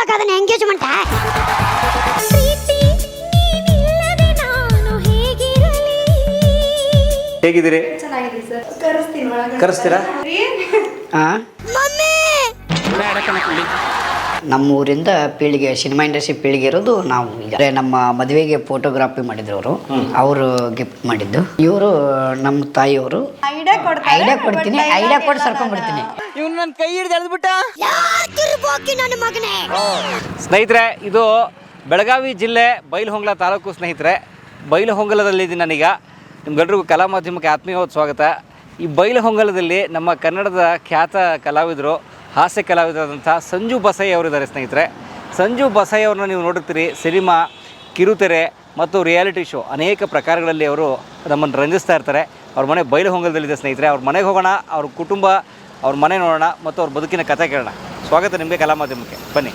ಮಾಡ್ಕೊಳಕ್ ಅದನ್ನ ಎಂಗೇಜ್ಮೆಂಟ್ ಪ್ರೀತಿ ನೀನಿಲ್ಲದೆ ನಾನು ಹೇಗಿರಲಿ? ಹೇಗಿದ್ದೀರಿ? ಕರೆಸ್ತೀರಾ? ಹಾಂ ಮಮ್ಮಿ! ನಮ್ಮ ಊರಿಂದ ಪೀಳಿಗೆ ಸಿನಿಮಾ ಇಂಡಸ್ಟ್ರಿ ಪೀಳಿಗೆ ಇರೋದು ನಾವು ಈಗ. ನಮ್ಮ ಮದುವೆಗೆ ಫೋಟೋಗ್ರಾಫಿ ಮಾಡಿದ್ರು ಅವರು ಅವರು ಗಿಫ್ಟ್ ಮಾಡಿದ್ದು. ಇವರು ನಮ್ಮ ತಾಯಿಯವರು. ಐಡಿಯಾ ಐಡಿಯಾ ಕೊಡ್ತೀನಿ. ಐಡಿಯಾ ಕೊಟ್ಟು ಸರ್ಕೊಂಡ್ಬಿಡ್ತೀನಿ. ತಿರುಬೋಕಿ ನನ್ನ ಮಗನೇ. ಸ್ನೇಹಿತರೆ ಇದು ಬೆಳಗಾವಿ ಜಿಲ್ಲೆ ಬೈಲಹೊಂಗಲ ತಾಲೂಕು ಸ್ನೇಹಿತರೆ. ಬೈಲಹೊಂಗಲದಲ್ಲಿದ್ದೀನಿ ನಾನೀಗ. ನಿಮ್ಗೆಲ್ರಿಗೂ ಕಲಾ ಮಾಧ್ಯಮಕ್ಕೆ ಆತ್ಮೀಯವಾದ ಸ್ವಾಗತ. ಈ ಬೈಲಹೊಂಗಲದಲ್ಲಿ ನಮ್ಮ ಕನ್ನಡದ ಖ್ಯಾತ ಕಲಾವಿದರು ಹಾಸ್ಯ ಕಲಾವಿದರಾದಂಥ ಸಂಜು ಬಸಯ್ಯ ಅವರಿದ್ದಾರೆ ಸ್ನೇಹಿತರೆ. ಸಂಜು ಬಸಯ್ಯ ಅವ್ರನ್ನ ನೀವು ನೋಡಿರ್ತೀರಿ, ಸಿನಿಮಾ, ಕಿರುತೆರೆ ಮತ್ತು ರಿಯಾಲಿಟಿ ಶೋ ಅನೇಕ ಪ್ರಕಾರಗಳಲ್ಲಿ ಅವರು ನಮ್ಮನ್ನು ರಂಜಿಸ್ತಾ ಇರ್ತಾರೆ. ಅವ್ರ ಮನೆ ಬೈಲಹೊಂಗಲದಲ್ಲಿದೆ ಸ್ನೇಹಿತರೆ. ಅವ್ರ ಮನೆಗೆ ಹೋಗೋಣ, ಅವ್ರ ಕುಟುಂಬ, ಅವ್ರ ಮನೆ ನೋಡೋಣ ಮತ್ತು ಅವ್ರ ಬದುಕಿನ ಕಥೆ ಕೇಳೋಣ. ಸ್ವಾಗತ ನಿಮಗೆ ಕಲಾ ಮಾಧ್ಯಮಕ್ಕೆ ಬನ್ನಿ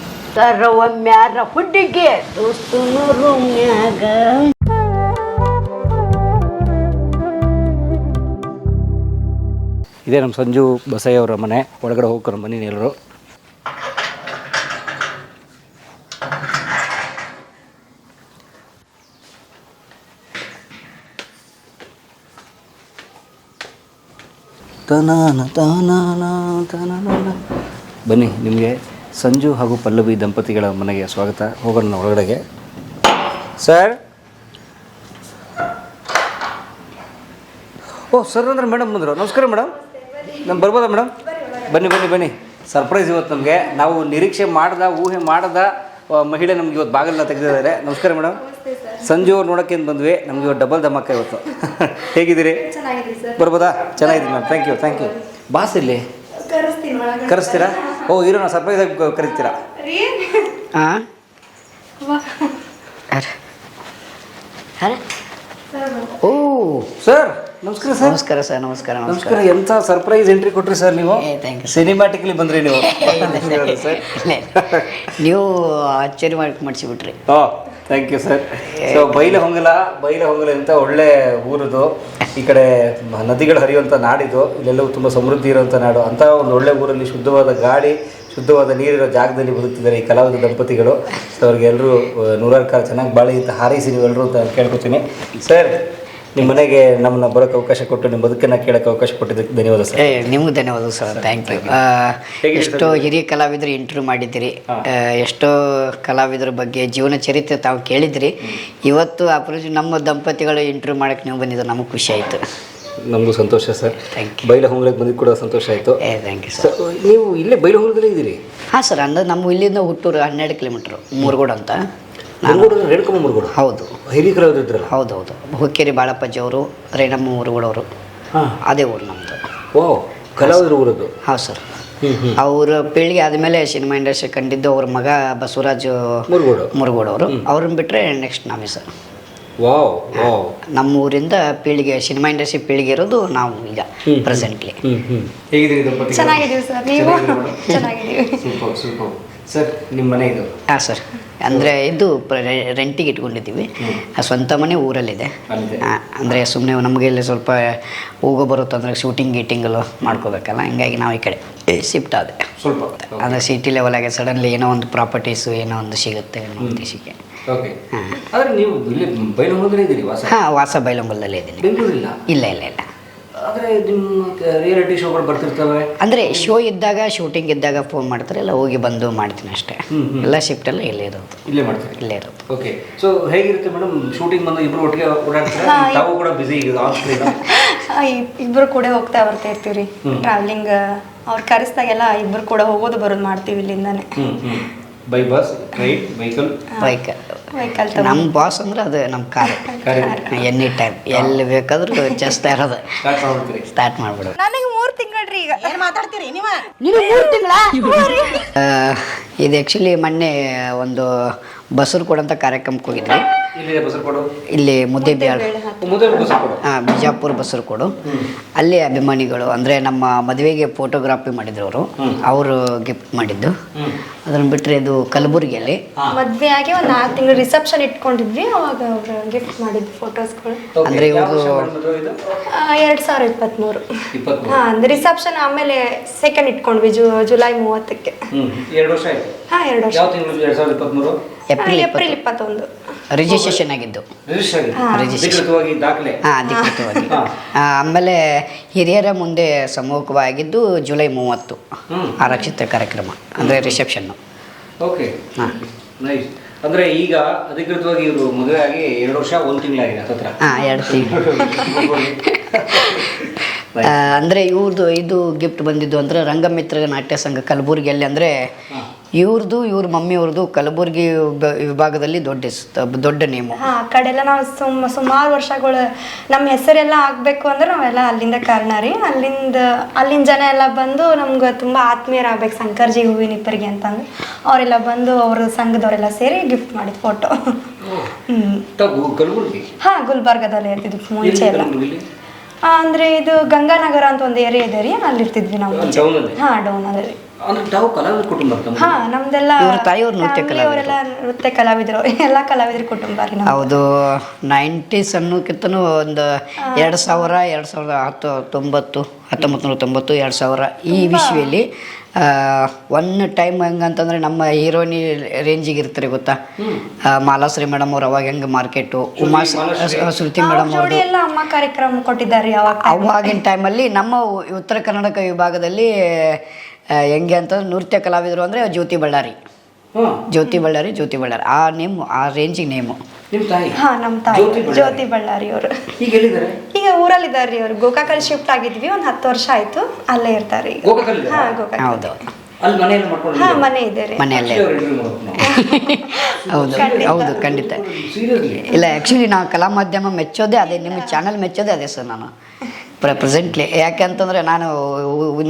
ಇದೇ ನಮ್ಮ ಸಂಜು ಬಸಯ್ಯ ಅವರ ಮನೆ ಒಳಗಡೆ ಹೋಗ್ಕೊಂಡು ಬನ್ನಿ ಎಲ್ಲರೂ. ತನಾನ ತನಾನ ತನಾನ. ಬನ್ನಿ ನಿಮಗೆ ಸಂಜು ಹಾಗೂ ಪಲ್ಲವಿ ದಂಪತಿಗಳ ಮನೆಗೆ ಸ್ವಾಗತ. ಹೋಗೋಣ ನಾವು ಒಳಗಡೆಗೆ. ಸರ್? ಓ ಸರ್ ಅಂದ್ರೆ ಮೇಡಮ್ ಬಂದರು. ನಮಸ್ಕಾರ ಮೇಡಮ್. ನಮ್ಮ ಬರ್ಬೋದಾ ಮೇಡಮ್? ಬನ್ನಿ ಬನ್ನಿ ಬನ್ನಿ. ಸರ್ಪ್ರೈಸ್ ಇವತ್ತು ನಮಗೆ. ನಾವು ನಿರೀಕ್ಷೆ ಮಾಡ್ದ ಊಹೆ ಮಾಡ್ದ ಮಹಿಳೆ ನಮ್ಗೆ ಇವತ್ತು ಬಾಗಿಲನ್ನ ತೆಗೆದಿದ್ದಾರೆ. ನಮಸ್ಕಾರ ಮೇಡಮ್. ಸಂಜೆ ಅವ್ರು ನೋಡೋಕೆ ಏನು ಬಂದ್ವಿ? ನಮ್ಗೆ ಇವತ್ತು ಡಬಲ್ ಧಮಾಕ ಇವತ್ತು. ಹೇಗಿದ್ದೀರಿ? ಚೆನ್ನಾಗಿದೆ ಸರ್. ಬರ್ಬೋದಾ? ಚೆನ್ನಾಗಿದ್ದೀನಿ ma'am thank you thank you boss ಇಲ್ಲಿ? ಕರೆಸ್ತೀರಾ? ಓ ಇರೋ ಸರ್ಪ್ರೈಸ್ ಆಗಿ ಕರಿತೀರಾ? ಹಾಂ. ಓ ಸರ್. ನಮಸ್ಕಾರ ಸರ್. ನಮಸ್ಕಾರ ಸರ್ ನಮಸ್ಕಾರ ನಮಸ್ಕಾರ. ನಮಸ್ಕಾರ ಎಂಥ ಸರ್ಪ್ರೈಸ್ ಎಂಟ್ರಿ ಕೊಟ್ರಿ ಸರ್ ನೀವು? ಏ ಸಿನಿಮ್ಯಾಟಿಕ್ಲಿ ಬಂದ್ರಿ ನೀವು. ಸರ್. ನೀವು ಆಶ್ಚರ್ಯ ಮಾಡಿ ಮಾಡಿಸಿಬಿಟ್ರಿ. ಓ thank you sir so Bailhongal Bailhongal ಅಂತ ಒಳ್ಳೆ ಊರದು. ಈ ಕಡೆ ಮ- ನದಿಗಳು ಹರಿಯುವಂಥ ನಾಡಿದು. ಇಲ್ಲೆಲ್ಲವೂ ತುಂಬ ಸಮೃದ್ಧಿ ಇರುವಂಥ ನಾಡು. ಅಂಥ ಒಂದು ಒಳ್ಳೆ ಊರಲ್ಲಿ ಶುದ್ಧವಾದ ಗಾಳಿ ಶುದ್ಧವಾದ ನೀರಿರೋ ಜಾಗದಲ್ಲಿ ಬದುಕ್ತಿದ್ದಾರೆ ಈ ಕಲಾವಿದ ದಂಪತಿಗಳು. ಸೊ ಅವ್ರಿಗೆ ಎಲ್ಲರೂ ನೂರಾರು ಕಾಲ ಚೆನ್ನಾಗಿ ಬಾಳಿ ಅಂತ ಹಾರೈಸಿ ನೀವೆಲ್ಲರೂ ಅಂತ ಕೇಳ್ಕೊತೀನಿ. ಸರ್ ನಿಮ್ಮ ಮನೆಗೆ ನಮ್ಮನ್ನ ಬರೋಕ್ಕೆ ಅವಕಾಶ ಕೊಟ್ಟು ನಿಮ್ಮ ಬದುಕನ್ನ ಕೇಳೋಕ್ಕೆ ಅವಕಾಶ ಕೊಟ್ಟಿದ್ದಕ್ಕೆ ಧನ್ಯವಾದ ಸರ್. ಏ ನಿಮ್ಗೆ ಧನ್ಯವಾದ ಸರ್. ಥ್ಯಾಂಕ್ ಯು ಎಷ್ಟೋ ಹಿರಿಯ ಕಲಾವಿದರು ಇಂಟರ್ವ್ಯೂ ಮಾಡಿದ್ದೀರಿ. ಎಷ್ಟೋ ಕಲಾವಿದರ ಬಗ್ಗೆ ಜೀವನ ಚರಿತ್ರೆ ತಾವು ಕೇಳಿದ್ರಿ. ಇವತ್ತು ಅಪರೂಪ ನಮ್ಮ ದಂಪತಿಗಳು ಇಂಟರ್ವ್ಯೂ ಮಾಡಕ್ಕೆ ನೀವು ಬಂದಿದ್ದು ನಮಗೆ ಖುಷಿ ಆಯಿತು. ನಮಗೂ ಸಂತೋಷ ಸರ್. ಬೈಲ ಹೊಂಗಲಕ್ಕೆ ಬಂದಿದ್ದು ಕೂಡ ಸಂತೋಷ ಆಯಿತು. ಥ್ಯಾಂಕ್ ಯು ಸರ್ ಸೊ ನೀವು ಇಲ್ಲೇ ಬೈಲ ಹೊಂಗ್ಲದಲ್ಲೇ ಇದ್ದೀರಿ? ಹಾಂ ಸರ್ ಅಂದ್ರೆ ನಮ್ಮ ಇಲ್ಲಿಂದ ಹುಟ್ಟೂರು ಹನ್ನೆರಡು ಕಿಲೋಮೀಟ್ರು ಮೂರ್ಗೋಡ್ ಅಂತ. ರೇಣುಕಮ್ಮ ಮುರುಗೋಡು ಹೌದು. ಇದ್ರಲ್ಲ. ಹೌದು ಹೌದು ಹುಕ್ಕೇರಿ ಬಾಳಪ್ಪಾಜಿ ಅವರು ರೇಣಮ್ಮ ಊರುಗಳವರು. ಹಾಂ. ಅದೇ ಊರು ನಮ್ಮದು ಓ ಕಲಾವಿದರು ಊರದ್ದು. ಹೌದು ಸರ್. ಅವ್ರ ಪೀಳಿಗೆ ಆದಮೇಲೆ ಸಿನಿಮಾ ಇಂಡಸ್ಟ್ರಿ ಕಂಡಿದ್ದು ಅವ್ರ ಮಗ ಬಸವರಾಜ್ ಮುರುಗೋಡು. ಮುರುಗೋಡು ಅವರು ಅವ್ರನ್ನ ಬಿಟ್ಟರೆ ನೆಕ್ಸ್ಟ್ ನಾವೇ ಸರ್. Wow wow. ನಮ್ಮ ಊರಿಂದ ಪೀಳಿಗೆ ಸಿನಿಮಾ ಇಂಡಸ್ಟ್ರಿ ಪೀಳಿಗೆ ಇರೋದು ನಾವು ಈಗ ಪ್ರೆಸೆಂಟ್ಲಿ ಹ್ಮ್. ಹ್ಮ್ ಹೇಗಿದ್ದೀರಿ ಚೆನ್ನಾಗಿದ್ದೀವಿ ಸರ್. ನೀವು? ಚೆನ್ನಾಗಿದ್ದೀವಿ. Super super. ಸರ್ ನಿಮ್ಮ ಮನೆ ಇದು. ಹಾಂ ಸರ್. ಅಂದರೆ ಇದು ರೆಂಟಿಗೆ ಇಟ್ಕೊಂಡಿದ್ದೀವಿ. ಆ ಸ್ವಂತ ಮನೆ ಊರಲ್ಲಿದೆ. ಅಂದರೆ ಸುಮ್ಮನೆ ನಮಗೆ ಇಲ್ಲಿ ಸ್ವಲ್ಪ ಹೋಗೋ ಬರುತ್ತೆ ಅಂದರೆ ಶೂಟಿಂಗ್ ಗೀಟಿಂಗಲು ಮಾಡ್ಕೋಬೇಕಲ್ಲ ಹಿಂಗಾಗಿ ನಾವು ಈ ಕಡೆ ಶಿಫ್ಟ್ ಆದೆ. ಸ್ವಲ್ಪ. ಅಂದರೆ ಸಿಟಿ ಲೆವೆಲಾಗೆ ಸಡನ್ಲಿ ಏನೋ ಒಂದು ಪ್ರಾಪರ್ಟೀಸು ಏನೋ ಒಂದು ಸಿಗುತ್ತೆ ಅನ್ನೋ ಉದ್ದೇಶಕ್ಕೆ. ಹಾಂ. ವಾಸ? ಬೈಲೊಂಗಲದಲ್ಲೇ ಇದ್ದೀನಿ. ಇಲ್ಲ ಇಲ್ಲ ಇಲ್ಲ. ಆದ್ರೆ ನಿಮ್ಮ ರಿಯಾಲಿಟಿ ಶೋಗಳು ಬರ್ತಿರ್ತವೆ. ಅಂದರೆ ಶೋ ಇದ್ದಾಗ ಶೂಟಿಂಗ್ ಇದ್ದಾಗ ಫೋನ್ ಮಾಡ್ತಾರೆ ಎಲ್ಲ ಹೋಗಿ ಬಂದು ಮಾಡ್ತೀನಿ ಅಷ್ಟೇ. ಎಲ್ಲ ಶಿಫ್ಟ್ ಎಲ್ಲ ಇಲ್ಲೇ ಇರೋದು. ಇಲ್ಲೇ ಮಾಡ್ತೀರಿ? ಇಲ್ಲೇ ಇರೋದು. ಓಕೆ ಸೊ ಹೇಗಿರುತ್ತೆ ಮೇಡಮ್ ಶೂಟಿಂಗ್ ಬಂದು ಇಬ್ರು ಒಟ್ಟಿಗೆ ಓಡಾಡ್ತಾರೆ? ತಾವು ಕೂಡ ಬಿಸಿ ಇಬ್ರು ಕೂಡ ಹೋಗ್ತಾ ಬರ್ತಾ ಇರ್ತೀವಿ ರೀ ಟ್ರಾವೆಲಿಂಗ್ ಅವ್ರು ಕರೆಸ್ದಾಗೆಲ್ಲ ಇಬ್ರು ಕೂಡ ಹೋಗೋದು ಬರೋದು ಮಾಡ್ತೀವಿ ಇಲ್ಲಿಂದಾನೆ. By bus train vehicle bike vehicle ನಮ್ಮ ಬಾಸ್ ಅಂದ್ರೆ ಅದು ನಮ್ಮ ಕಾರ್ ಕಾರ್ ಎನಿ ಟೈಮ್ ಎಲ್ಲಿ ಬೇಕಾದ್ರೂ ಜಸ್ಟ್ ಇರೋದು. ಸ್ಟಾರ್ಟ್ ಮಾಡ್ಬಿಡು ಸ್ಟಾರ್ಟ್ ಮಾಡ್ಬಿಡೋದು ನನಗೆ ಮೂರು ತಿಂಗಳ್ರಿ ಈಗ. ಏನು ಮಾತಾಡ್ತೀರಿ ನೀವ? ಇದು ಆ್ಯಕ್ಚುಲಿ ಮೊನ್ನೆ ಒಂದು ಬಸರು ಕೊಡಂತ ಕಾರ್ಯಕ್ರಮಕ್ಕೆ ಹೋಗಿದ್ವಿ. ಇಲ್ಲಿ ಮುದ್ದೇಬಿಹಾಳ್ ಮುದ್ದೆ ಬಸರು ಕೊಡು? ಹಾಂ ಬಿಜಾಪುರ ಬಸರು ಕೊಡು. ಅಲ್ಲಿ ಅಭಿಮಾನಿಗಳು ಅಂದರೆ ನಮ್ಮ ಮದುವೆಗೆ ಫೋಟೋಗ್ರಾಫಿ ಮಾಡಿದ್ರು ಅವರು. ಅವರು ಗಿಫ್ಟ್ ಮಾಡಿದ್ದು. ಅದನ್ನು ಬಿಟ್ಟರೆ ಇದು ಕಲಬುರಗಿಯಲ್ಲಿ. ಮದುವೆ ಆಗಿ ಒಂದು ನಾಲ್ಕು ತಿಂಗಳು ರಿಸೆಪ್ಷನ್ ಇಟ್ಕೊಂಡಿದ್ವಿ ಅವಾಗ ಅವ್ರು ಗಿಫ್ಟ್ ಮಾಡಿದ್ದು ಫೋಟೋಸ್ಗಳು ಅಂದ್ರೆ ಇವರು ಎರಡು ಸಾವಿರ ಇಪ್ಪತ್ತ್ಮೂರು. ಇಪ್ಪತ್ಮೂರು. ಹಾಂ ಅಂದ್ರೆ ರಿಸೆಪ್ಷನ್ ಆಮೇಲೆ ಸೆಕೆಂಡ್ ಇಟ್ಕೊಂಡ್ವಿ ಜು ಜುಲೈ ಮೂವತ್ತಕ್ಕೆ. ಎರಡು ವರ್ಷ ಆಯ್ತು? ಹಾಂ ಎರಡು ವರ್ಷ. ಏಪ್ರಿಲ್ ಏಪ್ರಿಲ್ ಇಪ್ಪತ್ತು. ಇಪ್ಪತ್ತೊಂದು. ರಿಜಿಸ್ಟ್ರೇಷನ್ ಆಗಿದ್ದು. ಅಧಿಕೃತವಾಗಿ ದಾಖಲೆ. ಹಾಂ ಅಧಿಕೃತವಾಗಿ ಆಮೇಲೆ ಹಿರಿಯರ ಮುಂದೆ ಸಮ್ಮುಖವಾಗಿದ್ದು ಜುಲೈ ಮೂವತ್ತು. ಆರಕ್ಷಿತ ಕಾರ್ಯಕ್ರಮ ಅಂದರೆ ರಿಸೆಪ್ಷನ್ನು ಓಕೆ ಹಾ. ನೈಸ್ ಅಂದ್ರೆ ಈಗ ಅಧಿಕೃತವಾಗಿ ಇವರು ಮದುವೆ ಆಗಿ ಎರಡು ವರ್ಷ ಒಂದು ತಿಂಗಳಾಗಿದೆ ಹತ್ರ ಹಾಂ ಎರಡು ತಿಂಗಳು. ಅಂದ್ರೆ ಇವ್ರದ್ದು ಇದು ಗಿಫ್ಟ್ ಬಂದಿದ್ದು ಅಂದ್ರೆ ರಂಗಮಿತ್ರ ನಾಟ್ಯ ಸಂಘ ಕಲಬುರಗಿಯಲ್ಲಿ ಅಂದ್ರೆ ಇವ್ರದ್ದು ಇವ್ರ ಮಮ್ಮಿಯವ್ರದ್ದು ಕಲಬುರಗಿ ವಿಭ- ವಿಭಾಗದಲ್ಲಿ ದೊಡ್ಡ ದೊಡ್ಡ ನೇಮು. ಹಾ ಆ ಕಡೆ ಎಲ್ಲ ನಾವು ಸುಮ್ ಸುಮಾರು ವರ್ಷಗಳು ನಮ್ಮ ಹೆಸರೆಲ್ಲ ಆಗ್ಬೇಕು ಅಂದ್ರೆ ನಾವೆಲ್ಲ ಅಲ್ಲಿಂದ ಕಾರಣ ರೀ. ಅಲ್ಲಿಂದ ಅಲ್ಲಿನ ಜನ ಎಲ್ಲ ಬಂದು ನಮ್ಗೆ ತುಂಬ ಆತ್ಮೀಯರಾಗ್ಬೇಕು ಶಂಕರ್ಜಿ ಹೂವಿನ ಇಬ್ಬರಿಗೆ ಅಂತಂದು. ಅವರೆಲ್ಲ ಬಂದು ಅವ್ರ ಸಂಘದವರೆಲ್ಲ ಸೇರಿ ಗಿಫ್ಟ್ ಮಾಡಿದ ಫೋಟೋ ಹ್ಮ್. ಕಲಬುರಗಿ? ಹಾ ಗುಲ್ಬರ್ಗದಲ್ಲಿ ಇರ್ತಿದ್ವಿ ಮುಂಚೆ ಎಲ್ಲ. ಅಂದ್ರೆ ಇದು ಗಂಗಾನಗರ ಅಂತ ಒಂದು ಏರಿಯಾ ಇದೆ ರೀ ಅಲ್ಲಿ ಇರ್ತಿದ್ವಿ ನಾವು ಮುಂಚೆ ಹಾ ಡೌನ್ ಅಲ್ಲಿ ರೀ. ಅಂದ್ರೆ ತಾವು ಕಲಾವಿದ ಕುಟುಂಬ ತಮ್ಮ ಹಾ ನಮ್ದೆಲ್ಲ ಇವ್ರ ತಾಯಿಯವ್ರು ನೃತ್ಯ family ಅವರೆಲ್ಲ ನೃತ್ಯ ಕಲಾವಿದರು ಎಲ್ಲ ಕಲಾವಿದ್ರ ಕುಟುಂಬ ರೀ ನಮ್ದು. ಹೌದು ನೈಂಟೀಸ್ ಅನ್ನೋಕ್ಕಿಂತನೂ ಒಂದು ಎರಡು ಸಾವಿರ ಎರಡು ಸಾವಿರದ ಹತ್ತು ತೊಂಬತ್ತು ಹತ್ತೊಂಬತ್ತು ನೂರ ತೊಂಬತ್ತು ಎರಡು ಸಾವಿರ ಈ ವಿಷಯದಲ್ಲಿ ಒನ್ ಟೈಮ್ ಹೆಂಗಂತಂದ್ರೆ ನಮ್ಮ ಹೀರೋನಿ ರೇಂಜಿಗೆ ಇರ್ತಾರೆ ಗೊತ್ತಾ? ಆ, ಮಾಲಾಶ್ರೀ ಮೇಡಮ್ ಅವ್ರು ಅವಾಗ ಹೆಂಗೆ ಮಾರ್ಕೆಟು? ಉಮಾ ಶ್ರುತಿ ಅವ್ರ ಮೇಡಮ್ ಎಲ್ಲ ಅಮ್ಮ ಕಾರ್ಯಕ್ರಮ ಕೊಟ್ಟಿದ್ದಾರೆ ಅವಾಗ ಅವಾಗಿನ ಟೈಮಲ್ಲಿ ನಮ್ಮ ಉ- ಉತ್ತರ ಕರ್ನಾಟಕ ವಿಭಾಗದಲ್ಲಿ ಹೆಂಗೆ ಅಂತಂದ್ರೆ ನೃತ್ಯ ಕಲಾವಿದರು ಅಂದರೆ ಜ್ಯೋತಿ ಬಳ್ಳಾರಿ. ಜ್ಯೋತಿ ಬಳ್ಳಾರಿ ಜ್ಯೋತಿ ಬಳ್ಳಾರಿ. ಆ ನೇಮು ಆ ರೇಂಜಿಗೆ ನೇಮು. ನಿಮ್ಮ ತಾಯಿ? ಹಾ ನಮ್ಮ ತಾಯಿ. ಜ್ಯೋತಿ ಬಳ್ಳಾರಿ. ಅವರು. ಈಗ ಎಲ್ಲಿದ್ದಾರೆ? ಈಗ ಊರಲ್ಲಿ ಇದಾರೆ ರೀ ಅವ್ರು. ಗೋಕಾಕಲ್ಲಿ ಶಿಫ್ಟ್ ಆಗಿದ್ವಿ ಒಂದು ಹತ್ತು ವರ್ಷ ಆಯ್ತು. ಅಲ್ಲೇ ಇರ್ತಾರೆ ಈಗ. ಹಾ ಗೋಕಾಕ ಹೌದು. ಅಲ್ಲಿ ಮನೆಯಲ್ಲಿ ಮಾಡ್ಕೊಂಡು ಹಾ ಮನೆ ಇದೆ ರೀ. ಮನೆಯಲ್ಲೇ. ಹೌದು ಹೌದು ಖಂಡಿತ. ಇಲ್ಲ ಆ್ಯಕ್ಚುಲಿ ನಾವು ಕಲಾ ಮಾಧ್ಯಮ ಮೆಚ್ಚೋದೇ ಅದೇ ನಿಮ್ಮ ಚಾನಲ್ ಮೆಚ್ಚೋದೇ ಅದೇ ಸರ್ ನಾನು. ಪ್ರ ಪ್ರೆಸೆಂಟ್ಲಿ ಯಾಕೆಂತಂದರೆ ನಾನು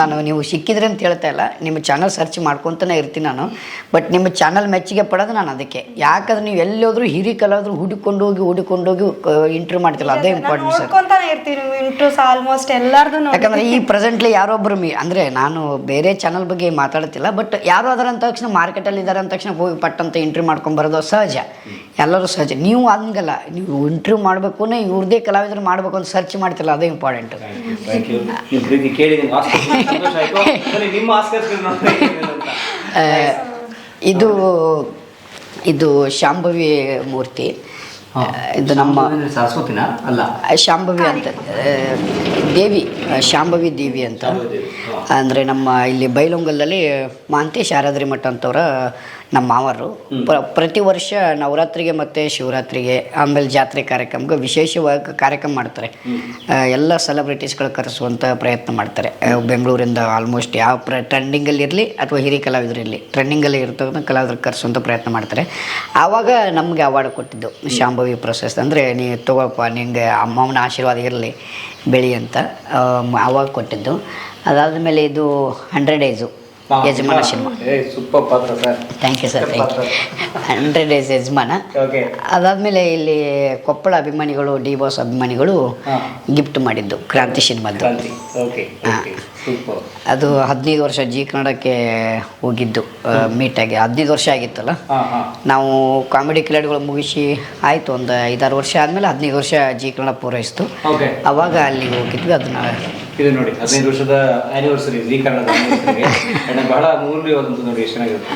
ನಾನು ನೀವು ಸಿಕ್ಕಿದ್ರೆ ಅಂತ ಹೇಳ್ತಾ ಇಲ್ಲ. ನಿಮ್ಮ ಚಾನಲ್ ಸರ್ಚ್ ಮಾಡ್ಕೊತಾನೆ ಇರ್ತೀನಿ ನಾನು. ಬಟ್ ನಿಮ್ಮ ಚಾನಲ್ ಮೆಚ್ಚುಗೆ ಪಡೋದು ನಾನು ಅದಕ್ಕೆ. ಯಾಕಂದ್ರೆ ನೀವು ಎಲ್ಲೋದ್ರೂ ಹೋದ್ರು ಹಿರಿ ಕಲಾವಿದ್ರು ಹುಡುಕೊಂಡು ಹೋಗಿ ಹುಡುಕೊಂಡು ಹೋಗಿ ಇಂಟರ್ವ್ಯೂ ಮಾಡ್ತಿಲ್ಲ. ಅದೇ ಇಂಪಾರ್ಟೆಂಟ್ ಸರ್ ಆಲ್ಮೋಸ್ಟ್ ಎಲ್ಲಾರ್ದು ಯಾಕಂದ್ರೆ ಈ ಪ್ರೆಸೆಂಟ್ಲಿ ಯಾರೊಬ್ಬರು ಮೀ ಅಂದರೆ ನಾನು ಬೇರೆ ಚಾನಲ್ ಬಗ್ಗೆ ಮಾತಾಡ್ತಿಲ್ಲ ಬಟ್ ಯಾರು ಅದರ ಅಂತ ತಕ್ಷಣ ಮಾರ್ಕೆಟಲ್ಲಿ ಇದ್ದಾರೆ ಅಂದ ತಕ್ಷಣ ಹೋಗಿ ಪಟ್ಟಂತ ಇಂಟರ್ವ್ಯೂ ಮಾಡ್ಕೊಂಡು ಬರೋದು ಸಹಜ. ಎಲ್ಲರೂ ಸಹಜ. ನೀವು ಹಂಗಲ್ಲ. ನೀವು ಇಂಟರ್ವ್ಯೂ ಮಾಡಬೇಕು ಇವ್ರದೇ ಕಲಾವಿದರು ಮಾಡಬೇಕು ಅಂತ ಸರ್ಚ್ ಮಾಡ್ತಿಲ್ಲ. ಅದೇ ಇಂಪಾರ್ಟೆಂಟ್ ಇದು ಇದು ಶಾಂಭವಿ ಮೂರ್ತಿ. ಇದು ನಮ್ಮ ಅಲ್ಲ. ಶಾಂಭವಿ ಅಂತ ದೇವಿ ಶಾಂಭವಿ ದೇವಿ ಅಂತ. ಅಂದರೆ ನಮ್ಮ ಇಲ್ಲಿ ಬೈಲೊಂಗಲಲ್ಲಿ ಮಾಂತೇಶ್ ಆರಾದ್ರಿ ಮಠ ಅಂತವ್ರ ನಮ್ಮ ಮಾವರು. ಪ್ರ ಪ್ರತಿ ವರ್ಷ ನವರಾತ್ರಿಗೆ ಮತ್ತು ಶಿವರಾತ್ರಿಗೆ ಆಮೇಲೆ ಜಾತ್ರೆ ಕಾರ್ಯಕ್ರಮಕ್ಕೆ ವಿಶೇಷವಾಗಿ ಕಾರ್ಯಕ್ರಮ ಮಾಡ್ತಾರೆ. ಎಲ್ಲ ಸೆಲೆಬ್ರಿಟೀಸ್ಗಳು ಕರೆಸುವಂಥ ಪ್ರಯತ್ನ ಮಾಡ್ತಾರೆ. ಬೆಂಗಳೂರಿಂದ ಆಲ್ಮೋಸ್ಟ್ ಯಾವ ಪ್ರ ಟ್ರೆಂಡಿಂಗಲ್ಲಿ ಅಥವಾ ಹಿರಿಯ ಕಲಾವಿದರು ಇರಲಿ ಟ್ರೆಂಡಿಂಗಲ್ಲಿ ಇರ್ತಕ್ಕಂಥ ಕಲಾವಿದರು ಕರೆಸುವಂಥ ಪ್ರಯತ್ನ ಮಾಡ್ತಾರೆ. ಆವಾಗ ನಮಗೆ ಅವಾರ್ಡ್ ಕೊಟ್ಟಿದ್ದು ಶಾಂಭವಿ ಪ್ರಶಸ್ತಿ. ಅಂದರೆ ನೀ ತಗೋಪ್ಪ ನಿಂಗೆ ಅಮ್ಮನ ಆಶೀರ್ವಾದ ಇರಲಿ ಬೆಳಿ ಅಂತ ಆವಾಗ ಕೊಟ್ಟಿದ್ದು. ಅದಾದ ಮೇಲೆ ಇದು ಹಂಡ್ರೆಡ್ ಏಜು ಯಜಮಾನ ಸಿನಿಮಾ ಏ ಸೂಪರ್ ಪಾತ್ರ sir. Thank you sir thank you hundred days Yajamana. ಅದಾದಮೇಲೆ ಇಲ್ಲಿ ಕೊಪ್ಪಳ ಅಭಿಮಾನಿಗಳು ಡಿ ಬಾಸ್ ಅಭಿಮಾನಿಗಳು ಗಿಫ್ಟ್ ಮಾಡಿದ್ದು ಕ್ರಾಂತಿ ಸಿನಿಮಾದ್ದು. ಅದು ಹದಿನೈದು ವರ್ಷ ಜಿ ಕನ್ನಡಕ್ಕೆ ಹೋಗಿದ್ದು ಮೀಟಾಗಿ ಹದಿನೈದು ವರ್ಷ ಆಗಿತ್ತಲ್ಲ? ನಾವು ಕಾಮಿಡಿ ಕ್ರೀಡೆಗಳು ಮುಗಿಸಿ ಆಯಿತು ಒಂದು ಐದಾರು ವರ್ಷ ಆದಮೇಲೆ ಹದಿನೈದು ವರ್ಷ ಜಿ ಕನ್ನಡ ಪೂರೈಸಿತು. ಅವಾಗ ಅಲ್ಲಿಗೆ ಹೋಗಿದ್ವಿ ಅದನ್ನ ಇದು ನೋಡಿ ಹದಿನೈದು ವರ್ಷದ ಆನಿವರ್ಸರಿ and ಬಹಳ ಮೂಲ್ಯವಾದಂತ ನೋಡಿ ಎಷ್ಟು ಚೆನ್ನಾಗಿರುತ್ತೆ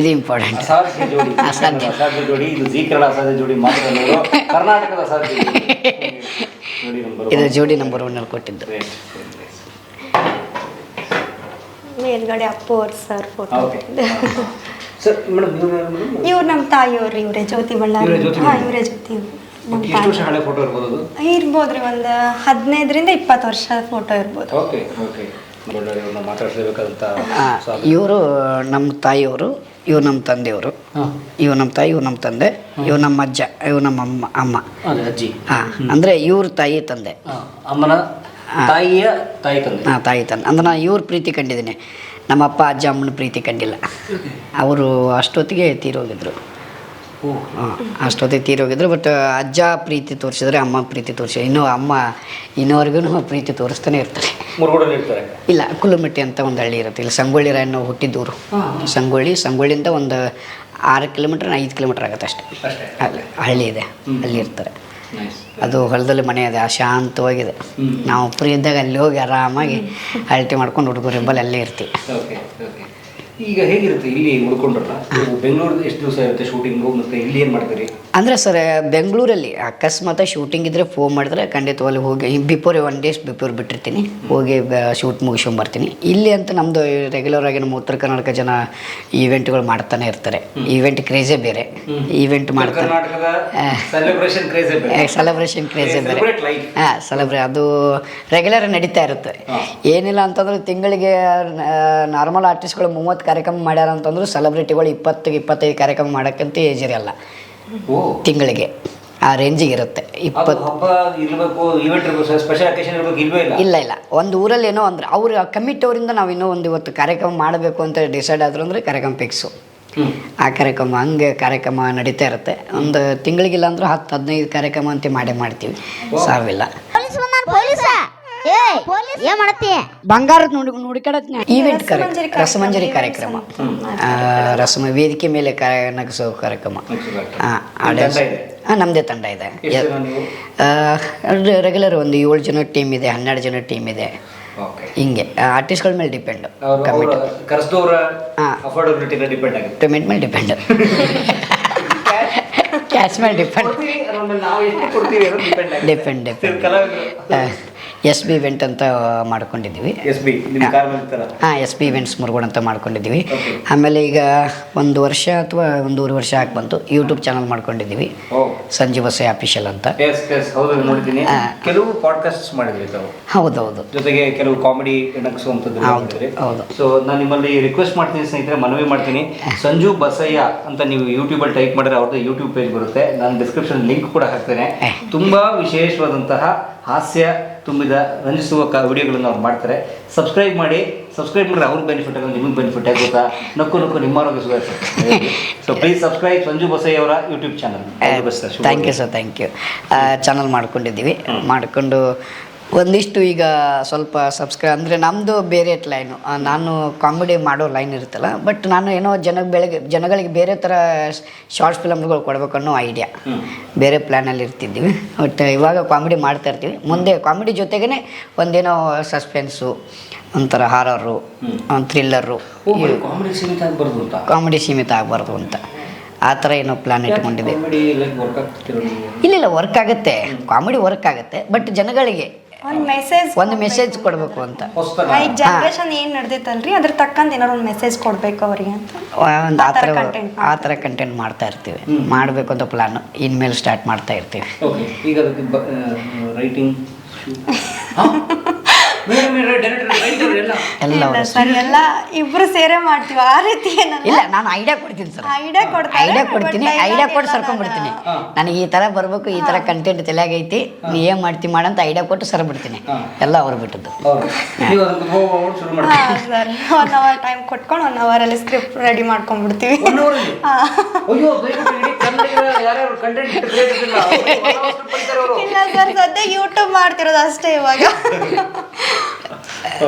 ಇದು ಇಂಪಾರ್ಟೆಂಟ್ ಅಸಾಧ್ಯ ಜೋಡಿ ಅಸಾಧ್ಯ. ಅಸಾಧ್ಯ ಜೋಡಿ ಇದು ಜೀ ಕನ್ನಡ ಅಸಾಧ್ಯ ಜೋಡಿ ಮಾತ್ರ ಕರ್ನಾಟಕದ ಅಸಾಧ್ಯ ಜೋಡಿ. ಜೋಡಿ ನಂಬರ್ ಒನ್ ಅಲ್ಲಿ ಕೊಟ್ಟಿದ್ದು. ಮೇಲ್ಗಡೆ ಅಪ್ಪು ಅವ್ರ ಸರ್ ಫೋಟೋ ಇವ್ರು ನಮ್ಮ ತಾಯಿಯವ್ರು ಇವರೇ ಜ್ಯೋತಿ ಬಳ್ಳಾರಿ. ಇವ್ರೇ ಜ್ಯೋತಿ ಹಾ ಬಳ್ಳಾರಿ. ಇವರೇ ಜ್ಯೋತಿ ನಮ್ಮ ಎಷ್ಟು ವರ್ಷ ಹಳೆ ಫೋಟೋ ಇರ್ಬೋದು ಅದು? ಇರ್ಬೋದ್ರಿ ಒಂದು ಹದಿನೈದರಿಂದ ಇಪ್ಪತ್ತು ವರ್ಷ ಫೋಟೋ ಇರ್ಬೋದು. Okay okay. ಇವರು ನಮ್ಮ ತಾಯಿಯವರು ಇವ್ರು ನಮ್ಮ ತಂದೆಯವರು. ಇವ್ ನಮ್ಮ ತಾಯಿ ಇವ್ ನಮ್ಮ ತಂದೆ ಇವ್ ನಮ್ಮ ಅಜ್ಜ ಇವ್ ನಮ್ಮ ಅಮ್ಮ ಅಮ್ಮ. ಅದೇ ಅಜ್ಜಿ. ಹಾಂ ಅಂದರೆ ಇವ್ರ ತಾಯಿ ತಂದೆ. ಅಮ್ಮನ ತಾಯಿಯ ತಾಯಿ ತಂದೆ. ಹಾಂ ತಾಯಿ ತಂದೆ. ಅಂದ್ರೆ ನಾನು ಇವ್ರ ಪ್ರೀತಿ ಕಂಡಿದ್ದೀನಿ. ನಮ್ಮ ಅಪ್ಪ ಅಜ್ಜ ಅಮ್ಮನ ಪ್ರೀತಿ ಕಂಡಿಲ್ಲ. ಅವರು ಅಷ್ಟೊತ್ತಿಗೆ ತೀರೋಗಿದ್ರು. ಅಷ್ಟೊತ್ತಿಗೆ ತೀರೋಗಿದ್ರು ಬಟ್ ಅಜ್ಜ ಪ್ರೀತಿ ತೋರಿಸಿದ್ರೆ ಅಮ್ಮ ಪ್ರೀತಿ ತೋರಿಸಿ ಇನ್ನೂ ಅಮ್ಮ ಇನ್ನೋರ್ಗು ಪ್ರೀತಿ ತೋರಿಸ್ತಾನೆ ಇರ್ತಾರೆ. ಇಲ್ಲ ಕುಲುಮಿಟ್ಟಿ ಅಂತ ಒಂದು ಹಳ್ಳಿ ಇರುತ್ತೆ ಇಲ್ಲಿ ಸಂಗೊಳ್ಳಿ ರಾಯಣ್ಣ ಹುಟ್ಟಿದ್ದೂರು. ಸಂಗೊಳ್ಳಿ ಸಂಗೊಳ್ಳಿಯಿಂದ ಒಂದು ಆರು ಕಿಲೋಮೀಟ್ರ್ ಐದು ಕಿಲೋಮೀಟ್ರ್ ಆಗುತ್ತೆ ಅಷ್ಟೇ. ಅಲ್ಲಿ ಹಳ್ಳಿ ಇದೆ ಅಲ್ಲಿ ಇರ್ತಾರೆ. ಅದು ಹೊಲದಲ್ಲಿ ಮನೆ ಇದೆ ಆ ಶಾಂತವಾಗಿದೆ ನಾವು ಫ್ರೀ ಇದ್ದಾಗ ಅಲ್ಲಿ ಹೋಗಿ ಆರಾಮಾಗಿ ಅಳತೆ ಮಾಡ್ಕೊಂಡು ಹುಡುಗರು ಇಬ್ಬಲ್ಲಿ ಅಲ್ಲೇ ಇರ್ತೀವಿ. ಈಗ ಹೇಗಿರುತ್ತೆ ಇಲ್ಲಿ ಉಳ್ಕೊಂಡ್ರಲ್ಲ ನೀವು ಬೆಂಗಳೂರು ಎಷ್ಟು ದಿವಸ ಇರುತ್ತೆ ಶೂಟಿಂಗು ಮತ್ತೆ ಇಲ್ಲಿ ಏನು ಮಾಡ್ತೀರಿ? ಅಂದರೆ ಸರ್ ಬೆಂಗಳೂರಲ್ಲಿ ಅಕಸ್ಮಾತ್ ಶೂಟಿಂಗ್ ಇದ್ದರೆ ಫೋನ್ ಮಾಡಿದ್ರೆ ಖಂಡಿತವಾಗಿ ಹೋಗಿ ಬಿಫೋರ್ ಒನ್ ಡೇಸ್ ಬಿಫೋರ್ ಬಿಟ್ಟಿರ್ತೀನಿ. ಹೋಗಿ ಶೂಟ್ ಮುಗಿಸ್ಕೊಂಬರ್ತೀನಿ ಇಲ್ಲಿ ಅಂತ ನಮ್ಮದು ರೆಗ್ಯುಲರ್ ಆಗಿ ನಮ್ಮ ಉತ್ತರ ಕರ್ನಾಟಕ ಜನ ಈವೆಂಟ್ಗಳು ಮಾಡ್ತಾನೆ ಇರ್ತಾರೆ. ಈವೆಂಟ್ ಕ್ರೇಜೇ ಬೇರೆ. ಈವೆಂಟ್ ಮಾಡ್ತಾರೆ ಸೆಲೆಬ್ರೇಷನ್ ಕ್ರೇಜ್ ಬೇರೆ. ಹಾಂ ಸೆಲೆಬ್ರೇ ಅದು ರೆಗ್ಯುಲರ್ ನಡೀತಾ ಇರುತ್ತೆ. ಏನಿಲ್ಲ ಅಂತಂದ್ರೆ ತಿಂಗಳಿಗೆ ನಾರ್ಮಲ್ ಆರ್ಟಿಸ್ಟ್ಗಳು ಮೂವತ್ತು ಕಾರ್ಯಕ್ರಮ ಮಾಡ್ಯಾರ ಅಂತಂದ್ರೆ ಸೆಲೆಬ್ರಿಟಿಗಳು ಇಪ್ಪತ್ತು ಇಪ್ಪತ್ತೈದು ಕಾರ್ಯಕ್ರಮ ಮಾಡೋಕ್ಕಂತ ಏಜ್ ಇರಲ್ಲ. ತಿಂಗಳಿಗೆ. ಆ ರೇಂಜಿಗೆ ಇರುತ್ತೆ. ಇಪ್ಪತ್ತು ಹಬ್ಬ ಇರಬೇಕು ಇವೆಂಟ್ ಇರಬೇಕು ಸ್ಪೆಷಲ್ ಅಕೇಶನ್ ಇರಬೇಕು ಇಲ್ವೇ ಇಲ್ಲ? ಇಲ್ಲ ಇಲ್ಲ. ಒಂದು ಊರಲ್ಲಿ ಏನೋ ಅಂದ್ರೆ ಅವ್ರ ಕಮಿಟಿ ಅವರಿಂದ ನಾವು ಇನ್ನೂ ಒಂದು ಇವತ್ತು ಕಾರ್ಯಕ್ರಮ ಮಾಡಬೇಕು ಅಂತ ಡಿಸೈಡ್ ಆದ್ರು ಅಂದ್ರೆ ಕಾರ್ಯಕ್ರಮ ಫಿಕ್ಸು ಆ ಕಾರ್ಯಕ್ರಮ ಹಂಗೆ ಕಾರ್ಯಕ್ರಮ ನಡೀತಾ ಇರುತ್ತೆ. ಒಂದು ತಿಂಗಳಿಗಿಲ್ಲ ಅಂದ್ರೆ ಹತ್ತು ಹದಿನೈದು ಕಾರ್ಯಕ್ರಮ ಅಂತ ಮಾಡೇ ಮಾಡ್ತೀವಿ. ಸಾವಿಲ್ಲ ಏನ್ ಮಾಡತ್ತಿ? ಬಂಗಾರದ ನೋಡಿ ನೋಡಿಕಡತ್ ಈವೆಂಟ್ ರಸಮಂಜರಿ ಕಾರ್ಯಕ್ರಮ. ರಸಮಂಜರಿ ಕಾರ್ಯಕ್ರಮ. ಆ, ರಸಮ ವೇದಿಕೆ ಮೇಲೆ ಕ ನಗಿಸೋ ಕಾರ್ಯಕ್ರಮ. ಆ, ತಂಡ ಆ, ನಮ್ಮದೇ ತಂಡ ಇದೆ. ರೆಗ್ಯುಲರ್ ಒಂದು ಏಳು ಜನ ಟೀಮ್ ಇದೆ ಹನ್ನೆರಡು ಜನ ಟೀಮ್ ಇದೆ. ಓಕೆ ಹಿಂಗೆ. ಆರ್ಟಿಸ್ಟ್ಗಳ ಮೇಲೆ ಡಿಪೆಂಡ್ ಅವರು ಕಮಿಟಿ ಕರೆಸಿದವರ ಹಾ. ಡಿಪೆಂಡ್ ಆಗುತ್ತೆ. ಪೇಮೆಂಟ್ ಮೇಲೆ ಡಿಪೆಂಡ್ ಕ್ಯಾಶ್ ಮೇಲೆ ಡಿಪೆಂಡ್ ಕೊಡ್ತೀವಿ, ಅದ್ರ ಮೇಲೆ ನಾವು ಎಷ್ಟು ಕೊಡ್ತೀವಿ ಅನ್ನೋದು ಡಿಪೆಂಡ್ ಆಗುತ್ತೆ. ಡಿಪೆಂಡ್ ಡಿಪೆಂಡ್ ಕಲಾವಿದರು ಎಸ್ ಬಿ ಇವೆಂಟ್ ಅಂತ ಮಾಡ್ಕೊಂಡಿದ್ದೀವಿ. ಎಸ್ ಬಿ ಹಾಂ. ಎಸ್ ಬಿ ಇವೆಂಟ್ಸ್ ಮುರುಗೋಡ್ ಅಂತ ಮಾಡ್ಕೊಂಡಿದ್ದೀವಿ. ಆಮೇಲೆ ಈಗ ಒಂದು ವರ್ಷ ಅಥವಾ ಒಂದೂವರೆ ವರ್ಷ ಆಗಿ ಬಂತು. ಯೂಟ್ಯೂಬ್ ಚಾನಲ್ ಮಾಡ್ಕೊಂಡಿದ್ದೀವಿ. ಸಂಜೀವ್ ವಸೆ ಆಫೀಷಿಯಲ್ ಅಂತ. ಎಸ್ ಎಸ್ ಹೌದು ನೋಡಿದ್ದೀನಿ. ಕೆಲವು ಪಾಡ್ಕಾಸ್ಟ್ ಮಾಡಿದ್ರಿ ತಾವು. ಹೌದೌದು. ಜೊತೆಗೆ ಕೆಲವು ಕಾಮಿಡಿ ಹೌದು. ಸೊ ನಾನು ನಿಮ್ಮಲ್ಲಿ ರಿಕ್ವೆಸ್ಟ್ ಮಾಡ್ತೀನಿ ಸ್ನೇಹಿತರೆ ಮನವಿ ಮಾಡ್ತೀನಿ. ಸಂಜು ಬಸಯ್ಯ ಅಂತ ನೀವು ಯೂಟ್ಯೂಬಲ್ಲಿ ಟೈಪ್ ಮಾಡಿದ್ರೆ ಅವ್ರದ್ದು ಯೂಟ್ಯೂಬ್ ಪೇಜ್ ಬರುತ್ತೆ. ನಾನು ಡಿಸ್ಕ್ರಿಪ್ಷನ್ ಲಿಂಕ್ ಕೂಡ ಹಾಕ್ತೇನೆ. ತುಂಬಾ ವಿಶೇಷವಾದಂತಹ ಹಾಸ್ಯ ತುಂಬಿದ ರಂಜಿಸುವ ಕ ವಿಡಿಯೋಗಳನ್ನು ಅವ್ರು ಮಾಡ್ತಾರೆ. ಸಬ್ಸ್ಕ್ರೈಬ್ ಮಾಡಿ ಸಬ್ಸ್ಕ್ರೈಬ್ ಮಾಡಿದ್ರೆ ಅವ್ರಿಗೆ ಬೆನಿಫಿಟ್ ಆಗೋದು ನಿಮಗೆ ಬೆನಿಫಿಟ್ ಆಗುತ್ತಾ ನಕ್ಕು ನಕ್ಕು ನಿಮ್ಮ ಆರೋಗ್ಯ ಸುಧಾರಿಸುತ್ತೆ. So please subscribe Sanju Basayya ಅವರ YouTube channel thank you sir thank you channel ಮಾಡ್ಕೊಂಡಿದ್ದೀವಿ. ಮಾಡಿಕೊಂಡು ಒಂದಿಷ್ಟು ಈಗ ಸ್ವಲ್ಪ ಸಬ್ಸ್ಕ್ರೈಬ್ ಅಂದರೆ ನಮ್ಮದು ಬೇರೆ ಲೈನು ನಾನು ಕಾಮಿಡಿ ಮಾಡೋ ಲೈನ್ ಇರುತ್ತಲ್ಲ ಬಟ್ ನಾನು ಏನೋ ಜನ ಬೆಳಗ್ಗೆ ಜನಗಳಿಗೆ ಬೇರೆ ಥರ ಶಾರ್ಟ್ ಫಿಲಮ್ಗಳು ಕೊಡಬೇಕು ಅನ್ನೋ ಐಡಿಯಾ ಬೇರೆ ಪ್ಲ್ಯಾನಲ್ಲಿ ಇರ್ತಿದ್ದೀವಿ. ಬಟ್ ಇವಾಗ ಕಾಮಿಡಿ ಮಾಡ್ತಾ ಇರ್ತೀವಿ. ಮುಂದೆ ಕಾಮಿಡಿ ಜೊತೆಗೇ ಒಂದೇನೋ ಸಸ್ಪೆನ್ಸು ಒಂಥರ ಹಾರರು ಥ್ರಿಲ್ಲರು ಕಾಮಿಡಿ ಸೀಮಿತ ಆಗ್ಬಾರ್ದು ಅಂತ. ಕಾಮಿಡಿ ಸೀಮಿತ ಆಗಬಾರ್ದು ಅಂತ. ಆ ಥರ ಏನೋ ಪ್ಲ್ಯಾನ್ ಇಟ್ಕೊಂಡಿದೆ ಇಲ್ಲ ಇಲ್ಲ ವರ್ಕ್ ಆಗುತ್ತೆ. ಕಾಮಿಡಿ ವರ್ಕ್ ಆಗುತ್ತೆ ಬಟ್ ಜನಗಳಿಗೆ ಒಂದು ಮೆಸೇಜ್ ಒಂದು ಮೆಸೇಜ್ ಕೊಡಬೇಕು ಅಂತ. ಈಗ ಏನು ಏನ್ ನಡೆದೈತಲ್ರಿ? ಅದ್ರ ತಕ್ಕಂತ ಏನಾರು ಒಂದು ಮೆಸೇಜ್ ಕೊಡಬೇಕು ಅವರಿಗೆ ಅಂತ. ಒಂದು ಆ ಥರ ಆ ಥರ ಕಂಟೆಂಟ್ ಮಾಡ್ತಾ ಇರ್ತೀವಿ. ಮಾಡಬೇಕು ಅಂತ ಪ್ಲಾನ್ ಇನ್ಮೇಲೆ ಸ್ಟಾರ್ಟ್ ಮಾಡ್ತಾ ಇರ್ತೀವಿ. ಓಕೆ ಈಗ ರೈಟಿಂಗ್ ಎಲ್ಲ ಇಲ್ಲ ಸರ್ ಎಲ್ಲ ಇಬ್ರು ಸೇರೇ ಮಾಡ್ತೀವಿ? ಆ ರೀತಿ ಏನಲ್ಲ? ಇಲ್ಲ ನಾನು ಐಡಿಯಾ ಕೊಡ್ತೀನಿ ಸರ್. ಐಡಿಯಾ ಕೊಡ್ತಾರೆ ಐಡಿಯಾ ಕೊಡ್ತೀನಿ. ಐಡಿಯಾ ಕೊಟ್ಟು ಸರ್ಕೊಂಡ್ಬಿಡ್ತೀನಿ. ನನಗೆ ಈ ಥರ ಬರಬೇಕು ಈ ಥರ ಕಂಟೆಂಟ್ ತಲೆಯಾಗೈತಿ ನೀ ಏನು ಮಾಡ್ತಿ ಮಾಡಂತ ಐಡಿಯಾ ಕೊಟ್ಟು ಸರ್ಬಿಡ್ತೀನಿ. ಬಿಡ್ತೀನಿ ಎಲ್ಲ ಅವ್ರು ಬಿಟ್ಟದ್ದು. ಹಾಂ. ಸರ್. ಒನ್ ಅವರ್ ಟೈಮ್ ಕೊಟ್ಕೊಂಡು ಒನ್ ಅವರಲ್ಲಿ ಸ್ಕ್ರಿಪ್ಟ್ ರೆಡಿ ಮಾಡ್ಕೊಂಡ್ಬಿಡ್ತೀವಿ. ಇಲ್ಲ ಸರ್ ಸದ್ಯ ಯೂಟ್ಯೂಬ್ ಮಾಡ್ತಿರೋದು ಅಷ್ಟೇ ಇವಾಗ.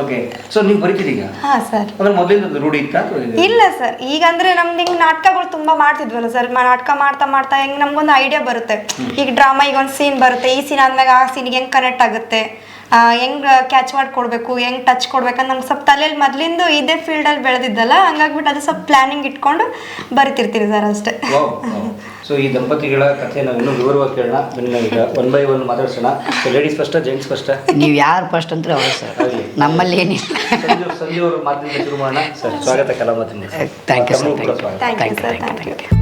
ಓಕೆ ಸೊ ನೀವು ಬರೀತೀರೀಗ ಹಾ ಸರ್. ಅಂದ್ರೆ ಮೊದಲಿಂದ ರೂಢಿ ಇತ್ತಾ ಇಲ್ಲ ಸರ್. ಈಗ ಅಂದ್ರೆ ನಮ್ದು ಹಿಂಗ್ ನಾಟಕಗಳು ತುಂಬಾ ಮಾಡ್ತಿದ್ವಲ್ಲ ಸರ್. ನಾಟಕ ಮಾಡ್ತಾ ಮಾಡ್ತಾ ಹೆಂಗ್ ನಮ್ಗೊಂದು ಐಡಿಯಾ ಬರುತ್ತೆ. ಈಗ ಡ್ರಾಮಾ ಈಗ ಒಂದು ಸೀನ್ ಬರುತ್ತೆ. ಈ ಸೀನ್ ಆದ್ಮೇಲೆ ಆ ಸೀನ್ಗೆ ಹೆಂಗ್ ಕನೆಕ್ಟ್ ಆಗುತ್ತೆ? ಹೆಂಗ್ ಕ್ಯಾಚ್ ಮಾಡಿ ಕೊಡ್ಬೇಕು? ಹೆಂಗ್ ಟಚ್ ಕೊಡ್ಬೇಕಂತ ನಮ್ಗೆ ಸ್ವಲ್ಪ ತಲೆಯಲ್ಲಿ ಮೊದ್ಲಿಂದ ಇದೇ ಫೀಲ್ಡಲ್ಲಿ ಬೆಳೆದಿದ್ದಲ್ಲ ಹಂಗಾಗ್ಬಿಟ್ಟು ಅದು ಸ್ವಲ್ಪ ಪ್ಲಾನಿಂಗ್ ಇಟ್ಕೊಂಡು ಬರ್ತಿರ್ತೀವಿ ಸರ್ ಅಷ್ಟೇ. ಸೊ ಈ ದಂಪತಿಗಳ ಕಥೆ ನಾವು ಇನ್ನೂ ವಿವರವಾಗಿ ಕೇಳೋಣ. ಈಗ ಒನ್ ಬೈ ಒನ್ ಮಾತಾಡ್ಸೋಣ. ಲೇಡೀಸ್ ಫಸ್ಟ್ ಜೆಂಟ್ಸ್ ಫಸ್ಟ್ ನೀವು ಯಾರು ಫಸ್ಟ್ ಅಂತ ಅವರು ಸರ್ ನಮ್ಮಲ್ಲಿ ಏನಿಲ್ಲ. ಸಂಜೆ ಅವರು ಮಾತಿನಿಂದ ಶುರು ಮಾಡೋಣ. ಸರ್ ಸ್ವಾಗತ ಕಲಾ ಮಾತಿನಿಂದ thank you sir. Thank you. Thank you